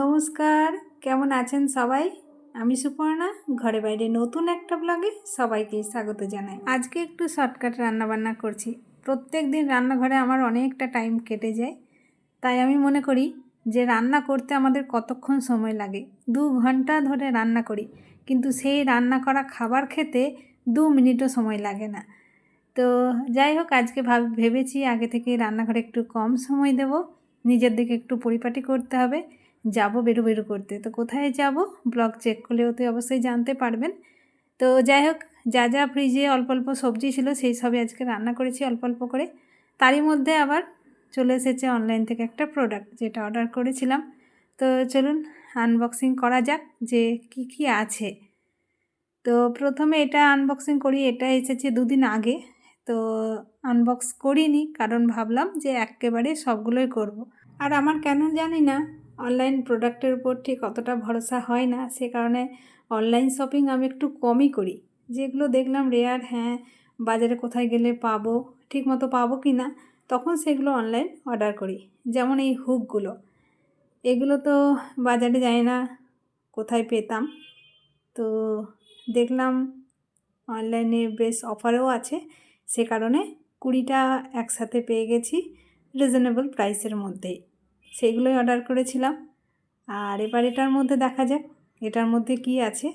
নমস্কার, কেমন আছেন সবাই? আমি সুপর্ণা, ঘরে বাইরে নতুন একটা ব্লগে সবাইকে স্বাগত জানাই। আজকে একটু শর্টকাট রান্নাবান্না করছি। প্রত্যেক দিন রান্নাঘরে আমার অনেকটা টাইম কেটে যায়। তাই আমি মনে করি যে রান্না করতে আমাদের কতক্ষণ সময় লাগে? দু ঘণ্টা ধরে রান্না করি, কিন্তু সেই রান্না করা খাবার খেতে দু মিনিটও সময় লাগে না। তো যাই হোক, আজকে ভাব, ভেবেছি আগে থেকে রান্নাঘরে একটু কম সময় দেব। নিজের দিকে একটু পরিপাটি করতে হবে। যাব, বেরো বেরো করতে। তো কোথায় যাব? ব্লগ চেক করলেও তো অবশ্যই জানতে পারবেন। তো যাই হোক, যা যা ফ্রিজে অল্প অল্প সবজি ছিল, সেই সবই আজকে রান্না করেছি অল্প অল্প করে। তারই মধ্যে আবার চলে এসেছে অনলাইন থেকে একটা প্রোডাক্ট যেটা অর্ডার করেছিলাম। তো চলুন আনবক্সিং করা যাক যে কি কি আছে। তো প্রথমে এটা আনবক্সিং করি, এটা এসেছে দুদিন আগে। তো আনবক্স করিনি, কারণ ভাবলাম যে একেবারে সবগুলোই করব। আর আমার কেন জানি না অনলাইন প্রোডাক্টের উপর ঠিক অতটা ভরসা হয় না। সে কারণে অনলাইন শপিং আমি একটু কমই করি। যেগুলো দেখলাম রেয়ার হ্যাঁ বাজারে কোথায় গেলে পাবো ঠিক মতো পাবো কি না, তখন সেগুলো অনলাইন অর্ডার করি। যেমন এই হুকগুলো। এগুলো তো বাজারে যায় না, কোথায় পেতাম? তো দেখলাম অনলাইনে বেশ অফারও আছে। সে কারণে কুড়িটা একসাথে পেয়ে গেছি রিজনেবল প্রাইসের মধ্যেই। সেইগুলোই অর্ডার করেছিলাম। আর এবার এটার মধ্যে দেখা যাক, এটার মধ্যে কি আছে।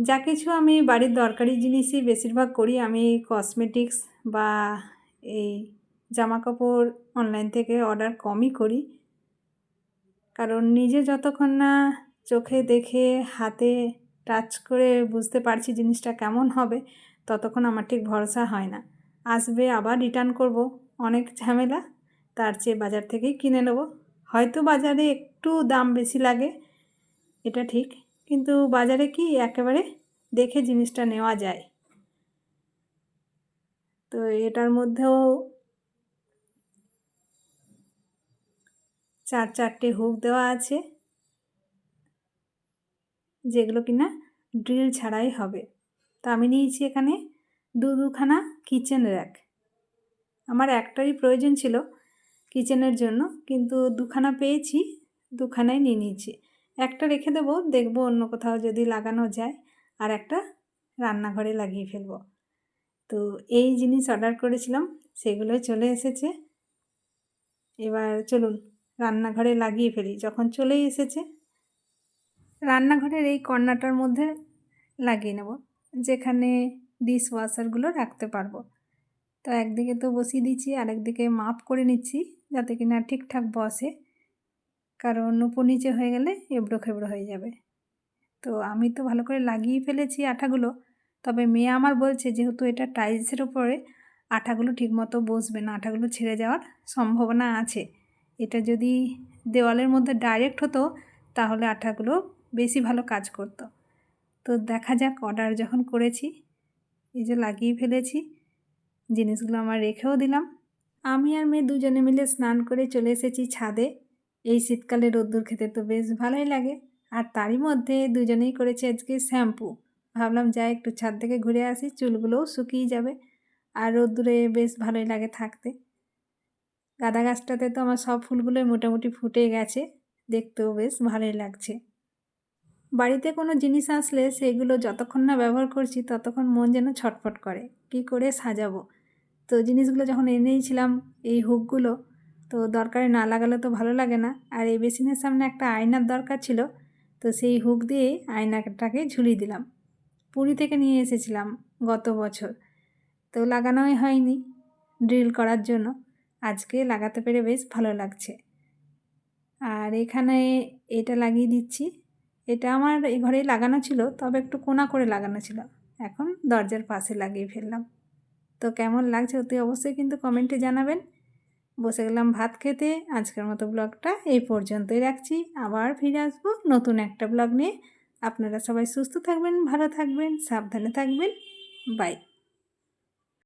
যা কিছু আমি বাড়ির দরকারি জিনিসই বেশিরভাগ করি, আমি কসমেটিক্স বা এই জামা কাপড় অনলাইন থেকে অর্ডার কমই করি। কারণ নিজে যতক্ষণ না চোখে দেখে, হাতে টাচ করে বুঝতে পারছি জিনিসটা কেমন হবে, ততক্ষণ আমার ঠিক ভরসা হয় না। আসবে, আবার রিটার্ন করব, অনেক ঝামেলা। তার চেয়ে বাজার থেকেই কিনে নেব। হয়তো বাজারে একটু দাম বেশি লাগে, এটা ঠিক। কিন্তু বাজারে কি একেবারে দেখে জিনিসটা নেওয়া যায়। তো এটার মধ্যেও চার চারটে হুক দেওয়া আছে, যেগুলো কিনা ড্রিল ছাড়াই হবে। তো আমি নিয়েছি এখানে দু দুখানা কিচেন র্যাক। আমার একটারই প্রয়োজন ছিল কিচেনের জন্য, কিন্তু দুখানা পেয়েছি, দুখানাই নিয়ে নিয়েছি। একটা রেখে দেবো, দেখব অন্য কোথাও যদি লাগানো যায়, আর একটা রান্নাঘরে লাগিয়ে ফেলব। তো এই জিনিস অর্ডার করেছিলাম সেগুলো চলে এসেছে। এবার চলুন, রান্নাঘরে লাগিয়ে ফেলি। যখন চলেই এসেছে, রান্নাঘরের এই কর্নাটার মধ্যে লাগিয়ে নেব, যেখানে ডিশ ওয়াশারগুলো রাখতে পারব। তো একদিকে তো বসিয়ে দিচ্ছি, আরেকদিকে মাপ করে নিচ্ছি। যাতে কিনা ঠিকঠাক বসে। কারণ উপর নিচে হয়ে গেলে এবড়ো খেবড়ো হয়ে যাবে। তো আমি তো ভালো করে লাগিয়ে ফেলেছি আঠাগুলো। তবে মেয়ে আমার বলছে যেহেতু এটা টাইলসের ওপরে আঠাগুলো ঠিকমতো বসবে না, আঠাগুলো ছেড়ে যাওয়ার সম্ভাবনা আছে। এটা যদি দেওয়ালের মধ্যে ডাইরেক্ট হতো, তাহলে আঠাগুলো বেশি ভালো কাজ করতো। তো দেখা যাক অর্ডার যখন করেছি, এই যে লাগিয়ে ফেলেছি, জিনিসগুলো আমার রেখেও দিলাম। আমি আর মেয়ে দুজনে মিলে স্নান করে চলে এসেছি ছাদে। এই শীতকালে রোদ্দুর খেতে তো বেশ ভালোই লাগে। আর তারই মধ্যে দুজনেই করেছে আজকে শ্যাম্পু। ভাবলাম যাই একটু ছাদ থেকে ঘুরে আসি, চুলগুলোও শুকিয়ে যাবে। আর রোদ্দুরে বেশ ভালোই লাগে থাকতে। গাঁদা গাছটাতে তো আমার সব ফুলগুলোই মোটামুটি ফুটে গেছে। দেখতেও বেশ ভালোই লাগছে। বাড়িতে কোনো জিনিস আসলে সেগুলো যতক্ষণ না ব্যবহার করছি ততক্ষণ মন যেন ছটফট করে। কি করে সাজাবো? তো জিনিসগুলো যখন এনেইছিলাম, এই হুকগুলো, তো দরকারে না লাগালে তো ভালো লাগে না। আর এই বেসিনের সামনে একটা আয়নার দরকার ছিল, তো সেই হুক দিয়ে আয়নাটাকে ঝুলিয়ে দিলাম। পুরী থেকে নিয়ে এসেছিলাম গত বছর। তো লাগানোই হয়নি ড্রিল করার জন্য। আজকে লাগাতে পেরে বেশ ভালো লাগছে। আর এখানে এটা লাগিয়ে দিচ্ছি। এটা আমার এই ঘরেই লাগানো ছিল, তবে একটু কোনা করে লাগানো ছিল। এখন দরজার পাশে লাগিয়ে ফেললাম। তো কেমন লাগছে অতি অবশ্যই কিন্তু কমেন্টে জানাবেন। বসে গেলাম ভাত খেতে, আজকের মতো ব্লগটা এই পর্যন্তই রাখছি। আবার ফিরে আসব নতুন একটা ব্লগ নিয়ে। আপনারা সবাই সুস্থ থাকবেন, ভালো থাকবেন, সাবধানে থাকবেন। বাই